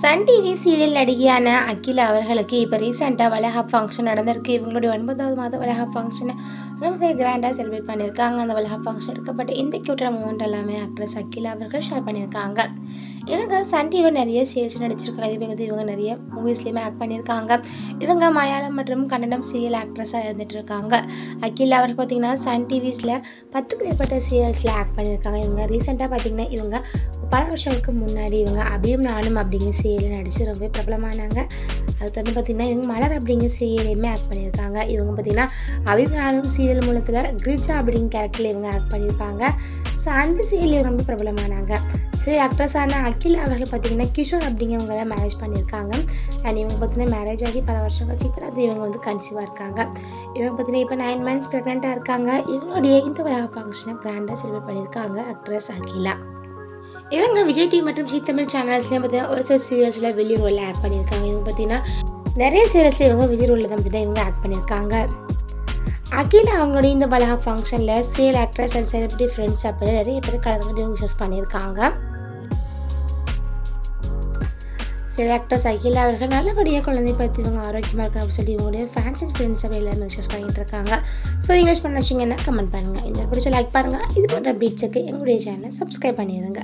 Sun TV serial நடிகையான அகிலா அவர்களுக்கு இப்போ ரீசெண்டாக வளஹாப் ஃபங்க்ஷன் நடந்திருக்கு. இவங்களுடைய ஒன்பதாவது மாத வளஹாப் ஃபங்க்ஷனை ரொம்பவே கிராண்டாக செலிப்ரேட் பண்ணியிருக்காங்க. அந்த வளஹாப் ஃபங்க்ஷன் எடுக்கப்பட்ட இந்த கியூட்டான மூமெண்ட் எல்லாமே ஆக்ட்ரஸ் அகிலா அவர்கள் ஷேர் பண்ணியிருக்காங்க. இவங்க சன் டிவியில் நிறைய சீரியல்ஸ் நடிச்சிருக்காங்க. இதே வந்து இவங்க நிறைய மூவிஸ்லேயுமே ஆக்ட் பண்ணியிருக்காங்க. இவங்க மலையாளம் மற்றும் கன்னடம் சீரியல் ஆக்ட்ரஸாக இருந்துட்டு இருக்காங்க அகிலா அவர்கள் பார்த்திங்கன்னா சன் டிவிஸில் பத்துக்கு மேற்பட்ட சீரியல்ஸில் ஆக்ட் பண்ணியிருக்காங்க. இவங்க ரீசெண்டாக பார்த்தீங்கன்னா இவங்க பல வருஷங்களுக்கு முன்னாடி இவங்க அபியும் நானும் அப்படிங்கிற சீரியலில் நடித்து ரொம்ப பிரபலமானாங்க. அது தொடர்ந்து பார்த்திங்கன்னா இவங்க மலர் அப்படிங்கிற சீரியலையுமே ஆக்ட் பண்ணியிருக்காங்க. இவங்க பார்த்திங்கன்னா அபிமானம் சீரியல் மூலத்தில் கிரிஜா அப்படிங்கிற கேரக்டரில் இவங்க ஆக்ட் பண்ணியிருப்பாங்க. ஸோ அந்த சீரியல் ரொம்ப பிரபலமானாங்க. சரி ஆக்ட்ரஸான அகில் அவர்கள் பார்த்திங்கன்னா கிஷோர் அப்படிங்கிறவங்கள மேரேஜ் பண்ணியிருக்காங்க. அண்ட் இவங்க பார்த்தீங்கன்னா மேரேஜ் ஆகி பல வருஷம் கழிச்சு இப்போ அது இவங்க வந்து கன்சீவாக இருக்காங்க. இவங்க பார்த்தீங்கன்னா இப்போ நைன் மந்த்ஸ் ப்ரெக்னெண்ட்டாக இருக்காங்க. இவங்களுடைய இந்த விழா ஃபங்க்ஷனை கிராண்டாக செலிப்ரேட் பண்ணியிருக்காங்க ஆக்ட்ரஸ் அகிலா. இவங்க விஜய் டிவி மற்றும் ஜி தமிழ் சேனல்ஸ்லேயும் பார்த்தீங்கன்னா ஒரு சில சீரியல்ஸில் வெளி ரோலில் ஆக்ட் பண்ணியிருக்காங்க. இவங்க பார்த்தீங்கன்னா நிறைய சீரியல்ஸ் இவங்க வெளி ரோலில் தான் பார்த்தீங்கன்னா இவங்க ஆக்ட் பண்ணியிருக்காங்க. அகில அவங்களுடைய இந்த பலகா ஃபங்க்ஷனில் serial actress and celebrity friends அப்படின்னு நிறைய பேர் கலந்துக்கிட்டு இவங்க விஷஸ் பண்ணியிருக்காங்க. சில ஆக்ட்ரஸ் அகிலா அவர்கள் நல்லபடியாக குழந்தை பார்த்து இவங்க ஆரோக்கியமாக இருக்கணும் அப்படின்னு சொல்லி இவங்களுடைய ஃபேன்ஸ் அண்ட் ஃப்ரெண்ட்ஸ் அப்படி எல்லாரும் விஷஸ் பண்ணிட்டு இருக்காங்க ஸோ இங்கிலீஷ் பண்ண வச்சிங்கன்னா கமெண்ட் பண்ணுங்கள் இந்த பிடிச்ச லைக் பாருங்கள் இது போன்ற அப்டேட்ஸுக்கு எங்களுடைய சேனலை சப்ஸ்கிரைப் பண்ணிடுங்க